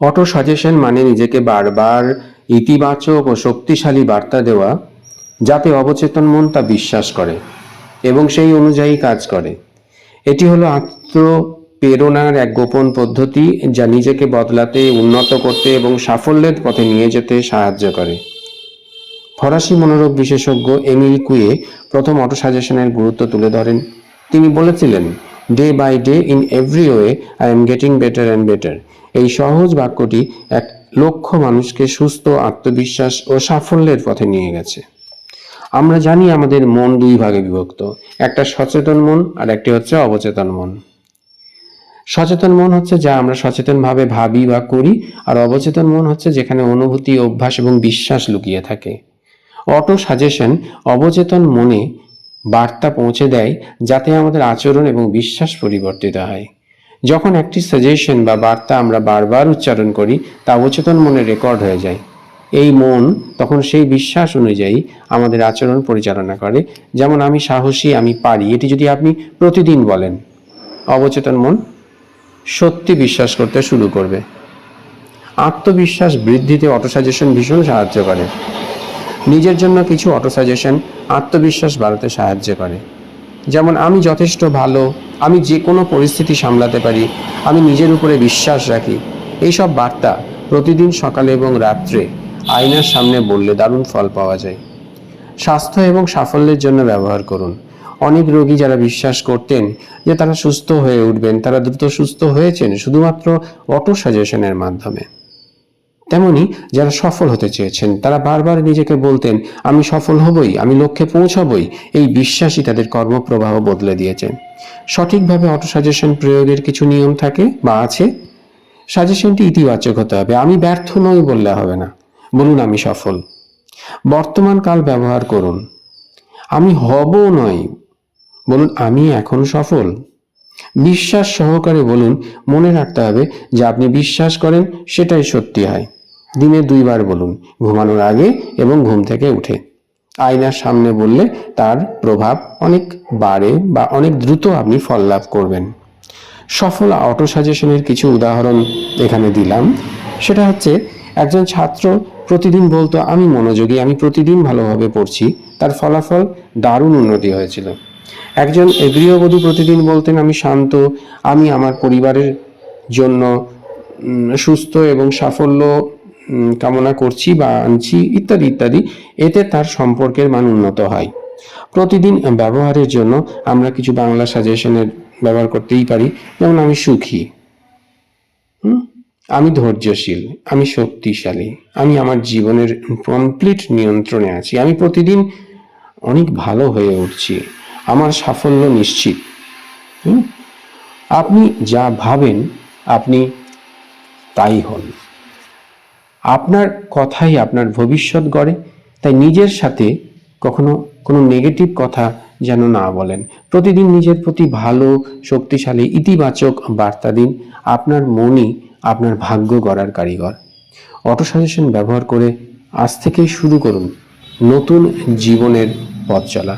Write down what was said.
Auto suggestion মানে নিজেকে বারবার ইতিবাচক ও শক্তিশালী বার্তা দেওয়া, যাতে অবচেতন মন তা বিশ্বাস করে এবং সেই অনুযায়ী কাজ করে। এটি হলো আত্মপ্রেরণার এক গোপন পদ্ধতি যা নিজেকে বদলাতে, উন্নত করতে এবং সাফল্যের পথে নিয়ে যেতে সাহায্য করে। ফরাসি মনোরোগ বিশেষজ্ঞ এমিল কুয়ে প্রথম অটো সাজেশনের গুরুত্ব তুলে ধরেন। তিনি বলেছিলেন day by day in every way I am getting better and better এই সহজ বাক্যটি এক লক্ষ মানুষকে সুস্থ, আত্মবিশ্বাস ও সাফল্যের পথে নিয়ে গেছে। আমরা জানি আমাদের মন দুই ভাগে বিভক্ত, একটা সচেতন মন আর একটি হচ্ছে অবচেতন মন। সচেতন মন হচ্ছে যা আমরা সচেতনভাবে ভাবি বা করি, আর অবচেতন মন হচ্ছে যেখানে অনুভূতি, অভ্যাস এবং বিশ্বাস লুকিয়ে থাকে। অটো সাজেশন, অবচেতন মনে বার্তা পৌঁছে দেয় যাতে আমাদের আচরণ এবং বিশ্বাস পরিবর্তিত হয়। যখন একটি সাজেশন বা বার্তা আমরা বারবার উচ্চারণ করি, তা অবচেতন মনে রেকর্ড হয়ে যায়। এই মন তখন সেই বিশ্বাস অনুযায়ী আমাদের আচরণ পরিচালনা করে। যেমন, আমি সাহসী, আমি পারি। এটি যদি আপনি প্রতিদিন বলেন, অবচেতন মন সত্যি বিশ্বাস করতে শুরু করবে। আত্মবিশ্বাস বৃদ্ধিতে অটো সাজেশন ভীষণ সাহায্য করে। নিজের জন্য কিছু অটো সাজেশন আত্মবিশ্বাস বাড়াতে সাহায্য করে। যেমন, আমি যথেষ্ট ভালো, আমি যে কোনো পরিস্থিতি সামলাতে পারি, আমি নিজের উপরে বিশ্বাস রাখি। এইসব বার্তা প্রতিদিন সকালে এবং রাত্রে আয়নার সামনে বললে দারুণ ফল পাওয়া যায়। স্বাস্থ্য এবং সাফল্যের জন্য ব্যবহার করুন। অনেক রোগী যারা বিশ্বাস করতেন যে তারা সুস্থ হয়ে উঠবেন, তারা দ্রুত সুস্থ হয়েছেন শুধুমাত্র অটো সাজেশনের মাধ্যমে। তেমনি যারা সফল হতে চেয়েছেন, তারা বারবার নিজেকে বলতেন, আমি সফল হবই, আমি লক্ষ্যে পৌঁছাবই। এই বিশ্বাসই তাদের কর্মপ্রবাহ বদলে দিয়েছে। সঠিকভাবে অটো সাজেশন প্রয়োগের কিছু নিয়ম থাকে বা আছে? সাজেশনটি ইতিবাচক হতে হবে, আমি ব্যর্থ নই বললে হবে না। বলুন, আমি সফল। বর্তমান কাল ব্যবহার করুন, আমি হব নয় বলুন, আমি এখন সফল? বিশ্বাস সহকারে বলুন, মনে রাখতে হবে যে আপনি বিশ্বাস করেন, সেটাই সত্যি হয়। দিনে দুইবার বলুন, ঘুমানোর আগে এবং ঘুম থেকে উঠে। আয়নার সামনে বললে তার প্রভাব অনেক বাড়ে বা অনেক দ্রুত আপনি ফল লাভ করবেন। সফল অটো সাজেশনের কিছু উদাহরণ এখানে দিলাম। সেটা হচ্ছে, একজন ছাত্র প্রতিদিন বলতো, আমি মনোযোগী, আমি প্রতিদিন ভালোভাবে পড়ছি। তার ফলাফল দারুণ উন্নতি হয়েছিল। একজন গৃহবধূ প্রতিদিন বলতেন, আমি শান্ত, আমি আমার পরিবারের জন্য সুস্থ এবং সাফল্য কামনা করছি বা আনছি, ইত্যাদি ইত্যাদি। এতে তার সম্পর্কের মান উন্নত হয়। প্রতিদিন ব্যবহারের জন্য আমরা কিছু বাংলা সাজেশনের ব্যবহার করতেই পারি। যেমন, আমি সুখী? আমি ধৈর্যশীল। আমি শক্তিশালী। আমি আমার জীবনের কমপ্লিট নিয়ন্ত্রণে আছি। আমি প্রতিদিন অনেক ভালো হয়ে উঠছি। আমার সাফল্য নিশ্চিত। আপনি যা ভাবেন, আপনি তাই হন। আপনার কথাই আপনার ভবিষ্যৎ গড়ে, তাই নিজের সাথে কখনো কোনো নেগেটিভ কথা যেন না বলেন। প্রতিদিন নিজের প্রতি ভালো, শক্তিশালী, ইতিবাচক বার্তা দিন। আপনার মনই আপনার ভাগ্য গড়ার কারিগর। অটো সাজেশন ব্যবহার করে আজ থেকেই শুরু করুন। নতুন জীবনের পথ চলা।